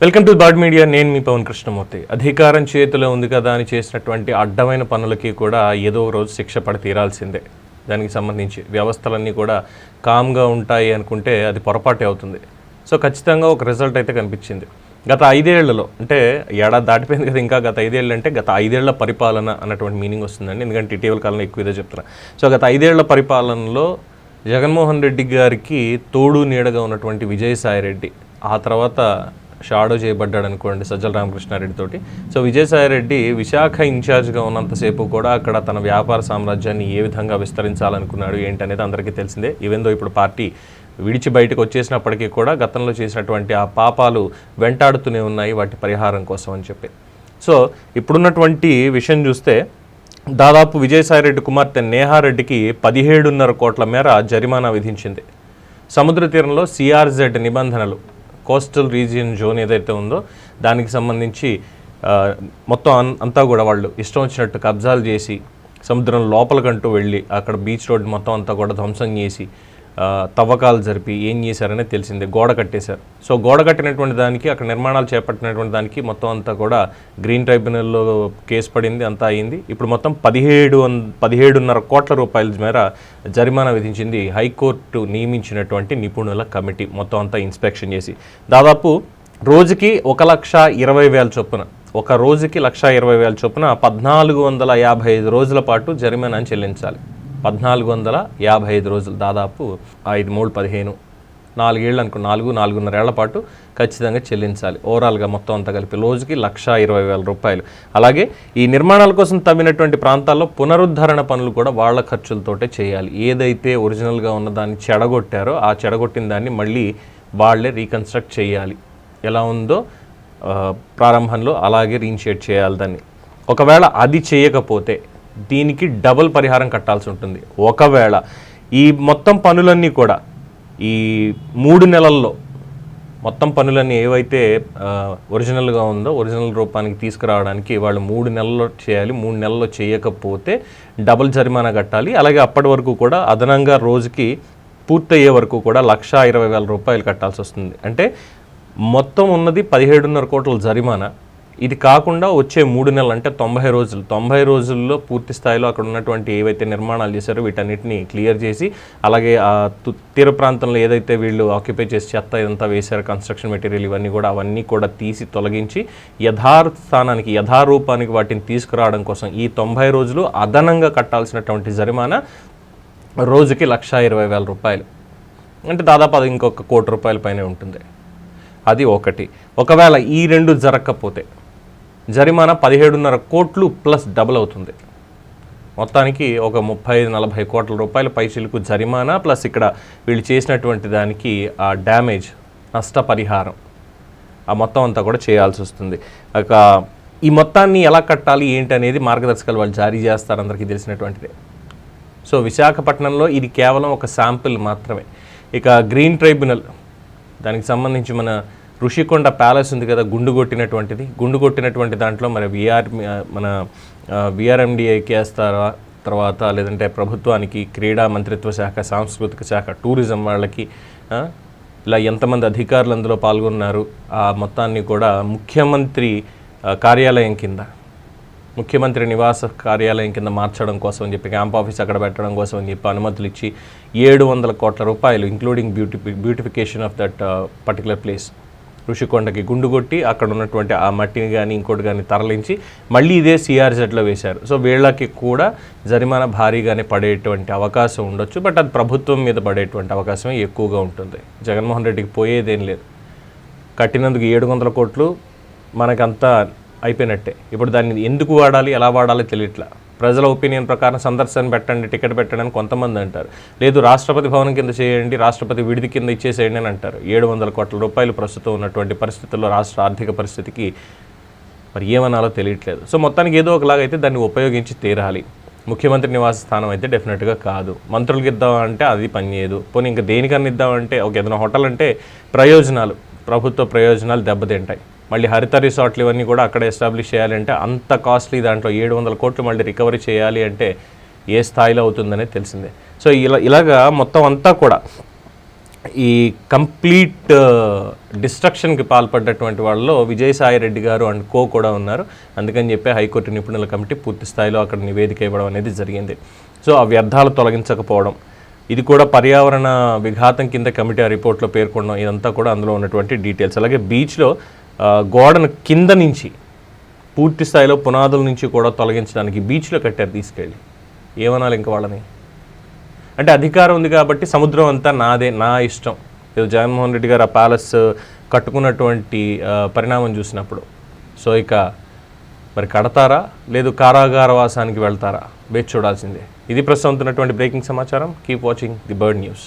Welcome to bad media. నేను మీ పవన్ కృష్ణమూర్తి. అధికారం చేతిలో ఉంది కదా అని చేసినటువంటి అడ్డమైన పనులకి కూడా ఏదో ఒక రోజు శిక్ష పడి తీరాల్సిందే. దానికి సంబంధించి వ్యవస్థలన్నీ కూడా కామ్గా ఉంటాయి అనుకుంటే అది పొరపాటే అవుతుంది. సో ఖచ్చితంగా ఒక రిజల్ట్ అయితే కనిపించింది. గత ఐదేళ్ళలో అంటే ఏడాది దాటిపోయింది కదా ఇంకా గత ఐదేళ్ళు అంటే గత ఐదేళ్ళ పరిపాలన అన్నటువంటి మీనింగ్ వస్తుందండి. ఎందుకంటే ఇటీవల కాలంలో ఎక్కువ ఇదే చెప్తున్నా. సో గత ఐదేళ్ళ పరిపాలనలో జగన్మోహన్ రెడ్డి గారికి తోడు నీడగా ఉన్నటువంటి విజయసాయి రెడ్డి ఆ తర్వాత షాడో చేయబడ్డాడు అనుకోండి సజ్జల రామకృష్ణారెడ్డి తోటి సో విజయసాయి రెడ్డి విశాఖ ఇన్ఛార్జ్గా ఉన్నంతసేపు కూడా అక్కడ తన వ్యాపార సామ్రాజ్యాన్ని ఏ విధంగా విస్తరించాలనుకున్నాడు ఏంటనేది అందరికీ తెలిసిందే. ఈవెందో ఇప్పుడు పార్టీ విడిచి బయటకు వచ్చేసినప్పటికీ కూడా గతంలో చేసినటువంటి ఆ పాపాలు వెంటాడుతూనే ఉన్నాయి వాటి పరిహారం కోసం అని చెప్పి. సో ఇప్పుడున్నటువంటి విషయం చూస్తే దాదాపు విజయసాయిరెడ్డి కుమార్తె నేహారెడ్డికి పదిహేడున్నర కోట్ల మేర జరిమానా విధించింది. సముద్ర తీరంలో సిఆర్జెడ్ నిబంధనలు కోస్టల్ రీజియన్ జోన్ ఏదైతే ఉందో దానికి సంబంధించి మొత్తం అన్- అంతా కూడా వాళ్ళు ఇష్టం వచ్చినట్టు కబ్జాలు చేసి సముద్రం లోపలికంటూ వెళ్ళి అక్కడ బీచ్ రోడ్ మొత్తం అంతా కూడా ధ్వంసం చేసి తవ్వకాలు జరిపి ఏం చేశారనే తెలిసిందే. గోడ కట్టేశారు. సో గోడ కట్టినటువంటి దానికి అక్కడ నిర్మాణాలు చేపట్టినటువంటి దానికి మొత్తం అంతా కూడా గ్రీన్ ట్రైబ్యునల్లో కేసు పడింది అంతా అయింది. ఇప్పుడు మొత్తం పదిహేడు వన్ పదిహేడున్నర కోట్ల రూపాయల మేర జరిమానా విధించింది హైకోర్టు నియమించినటువంటి నిపుణుల కమిటీ మొత్తం అంతా ఇన్స్పెక్షన్ చేసి. దాదాపు రోజుకి ఒక లక్ష ఇరవై వేల చొప్పున ఒక రోజుకి లక్ష ఇరవై వేల చొప్పున పద్నాలుగు వందల యాభై ఐదు రోజుల పాటు జరిమానాను చెల్లించాలి. పద్నాలుగు వందల యాభై ఐదు రోజులు దాదాపు ఐదు మూడు పదిహేను నాలుగేళ్ళు అనుకో నాలుగు నాలుగున్నరేళ్ళ పాటు ఖచ్చితంగా చెల్లించాలి. ఓవరాల్గా మొత్తం అంతా కలిపి రోజుకి లక్ష ఇరవై వేల రూపాయలు. అలాగే ఈ నిర్మాణాల కోసం తవ్వినటువంటి ప్రాంతాల్లో పునరుద్ధరణ పనులు కూడా వాళ్ళ ఖర్చులతోటే చేయాలి. ఏదైతే ఒరిజినల్గా ఉన్న దాన్ని చెడగొట్టారో ఆ చెడగొట్టిన దాన్ని మళ్ళీ వాళ్ళే రీకన్స్ట్రక్ట్ చేయాలి. ఎలా ఉందో ప్రారంభంలో అలాగే రీన్షేట్ చేయాలి దాన్ని. ఒకవేళ అది చేయకపోతే దీనికి డబుల్ పరిహారం కట్టాల్సి ఉంటుంది. ఒకవేళ ఈ మొత్తం పనులన్నీ కూడా ఈ మూడు నెలల్లో మొత్తం పనులన్నీ ఏవైతే ఒరిజినల్గా ఉందో ఒరిజినల్ రూపానికి తీసుకురావడానికి వాళ్ళు మూడు నెలల్లో చేయాలి మూడు నెలల్లో చేయకపోతే డబుల్ జరిమానా కట్టాలి. అలాగే అప్పటి వరకు కూడా అదనంగా రోజుకి పూర్తయ్యే వరకు కూడా లక్ష ఇరవై వేల రూపాయలు కట్టాల్సి వస్తుంది. అంటే మొత్తం ఉన్నది పదిహేడున్నర కోట్ల జరిమానా. ఇది కాకుండా వచ్చే మూడు నెలలు అంటే తొంభై రోజులు తొంభై రోజుల్లో పూర్తి స్థాయిలో అక్కడ ఉన్నటువంటి ఏవైతే నిర్మాణాలు చేశారో వీటన్నిటిని క్లియర్ చేసి అలాగే ఆ తీర ప్రాంతంలో ఏదైతే వీళ్ళు ఆక్యుపై చేసి చెత్త ఇదంతా వేశారు కన్స్ట్రక్షన్ మెటీరియల్ ఇవన్నీ కూడా అవన్నీ కూడా తీసి తొలగించి యథాస్థానానికి యథారూపానికి వాటిని తీసుకురావడం కోసం ఈ తొంభై రోజులు అదనంగా కట్టాల్సినటువంటి జరిమానా రోజుకి లక్ష ఇరవై వేల రూపాయలు. అంటే దాదాపు అది ఇంకొక కోటి రూపాయల పైనే ఉంటుంది. అది ఒకటి. ఒకవేళ ఈ రెండు జరగకపోతే జరిమానా పదిహేడున్నర కోట్లు ప్లస్ డబుల్ అవుతుంది. మొత్తానికి ఒక ముప్పై ఐదు నలభై కోట్ల రూపాయల పైసలకు జరిమానా ప్లస్ ఇక్కడ వీళ్ళు చేసినటువంటి దానికి ఆ డ్యామేజ్ నష్టపరిహారం ఆ మొత్తం అంతా కూడా చేయాల్సి వస్తుంది. ఒక ఈ మొత్తాన్ని ఎలా కట్టాలి ఏంటి అనేది మార్గదర్శకాలు వాళ్ళు జారీ చేస్తారు అందరికీ తెలిసినటువంటిదే. సో విశాఖపట్నంలో ఇది కేవలం ఒక శాంపిల్ మాత్రమే. ఇక గ్రీన్ ట్రైబ్యునల్ దానికి సంబంధించి మన ఋషికొండ ప్యాలెస్ ఉంది కదా గుండు కొట్టినటువంటిది. గుండు కొట్టినటువంటి దాంట్లో మరి విఆర్ మన విఆర్ఎండిఏకి వేస్తారా తర్వాత లేదంటే ప్రభుత్వానికి క్రీడా మంత్రిత్వ శాఖ సాంస్కృతిక శాఖ టూరిజం వాళ్ళకి ఇలా ఎంతమంది అధికారులు అందులో పాల్గొన్నారు ఆ మొత్తాన్ని కూడా ముఖ్యమంత్రి కార్యాలయం కింద ముఖ్యమంత్రి నివాస కార్యాలయం కింద మార్చడం కోసం అని చెప్పి క్యాంప్ ఆఫీస్ అక్కడ పెట్టడం కోసం అని చెప్పి అనుమతులు ఇచ్చి ఏడు వందల కోట్ల రూపాయలు including beauty beautification of that particular place. ఋషికొండకి గుండు కొట్టి అక్కడ ఉన్నటువంటి ఆ మట్టిని కానీ ఇంకోటి కానీ తరలించి మళ్ళీ ఇదే సిఆర్జెడ్లో వేశారు. సో వీళ్ళకి కూడా జరిమానా భారీగానే పడేటువంటి అవకాశం ఉండొచ్చు. బట్ అది ప్రభుత్వం మీద పడేటువంటి అవకాశం ఎక్కువగా ఉంటుంది. జగన్మోహన్ రెడ్డికి పోయేదేం లేదు. కట్టినందుకు ఏడు వందల కోట్లు మనకంతా అయిపోయినట్టే. ఇప్పుడు దాన్ని ఎందుకు వాడాలి ఎలా వాడాలి తెలియట్లా. ప్రజల ఒపీనియన్ ప్రకారం సందర్శన పెట్టండి టికెట్ పెట్టండి అని కొంతమంది అంటారు. లేదు రాష్ట్రపతి భవనం కింద చేయండి రాష్ట్రపతి విడిది కింద ఇచ్చేసేయండి అని అంటారు. ఏడు వందల కోట్ల రూపాయలు ప్రస్తుతం ఉన్నటువంటి పరిస్థితుల్లో రాష్ట్ర ఆర్థిక పరిస్థితికి మరి ఏమనాలో తెలియట్లేదు. సో మొత్తానికి ఏదో ఒకలాగైతే దాన్ని ఉపయోగించి తీరాలి. ముఖ్యమంత్రి నివాస స్థానం అయితే డెఫినెట్గా కాదు. మంత్రులకి ఇద్దామంటే అది పనిచేయదు పోనీ ఇంకా దేనికన్నా ఇద్దామంటే ఒక ఏదైనా హోటల్ అంటే ప్రయోజనాలు ప్రభుత్వ ప్రయోజనాలు దెబ్బతింటాయి. మళ్ళీ హరిత రిసార్ట్లు ఇవన్నీ కూడా అక్కడ ఎస్టాబ్లిష్ చేయాలంటే అంత కాస్ట్లీ దాంట్లో ఏడు వందల కోట్లు మళ్ళీ రికవరీ చేయాలి అంటే ఏ స్థాయిలో అవుతుందనే తెలిసిందే. సో ఇలా ఇలాగా మొత్తం అంతా కూడా ఈ కంప్లీట్ డిస్ట్రక్షన్కి పాల్పడ్డటువంటి వాళ్ళలో విజయసాయి రెడ్డి గారు అండ్ కో కూడా ఉన్నారు. అందుకని చెప్పి హైకోర్టు నిపుణుల కమిటీ పూర్తి స్థాయిలో అక్కడ నివేదిక ఇవ్వడం అనేది జరిగింది. సో ఆ వ్యర్థాలు తొలగించకపోవడం ఇది కూడా పర్యావరణ విఘాతం కింద కమిటీ ఆ రిపోర్ట్లో పేర్కొనడం ఇదంతా కూడా అందులో ఉన్నటువంటి డీటెయిల్స్. అలాగే బీచ్లో గోడను కింద నుంచి పూర్తి స్థాయిలో పునాదుల నుంచి కూడా తొలగించడానికి బీచ్లో కట్టారు తీసుకెళ్ళి. ఏమనాలి ఇంకా వాళ్ళని? అంటే అధికారం ఉంది కాబట్టి సముద్రం అంతా నాదే నా ఇష్టం. ఏదో జగన్మోహన్ రెడ్డి గారు ఆ ప్యాలెస్ కట్టుకున్నటువంటి పరిణామం చూసినప్పుడు. సో ఇక మరి కడతారా? లేదు కారాగారవాసానికి వెళ్తారా? వేచి చూడాల్సిందే. ఇది ప్రస్తుతం ఉన్నటువంటి బ్రేకింగ్ సమాచారం. Keep watching the bird news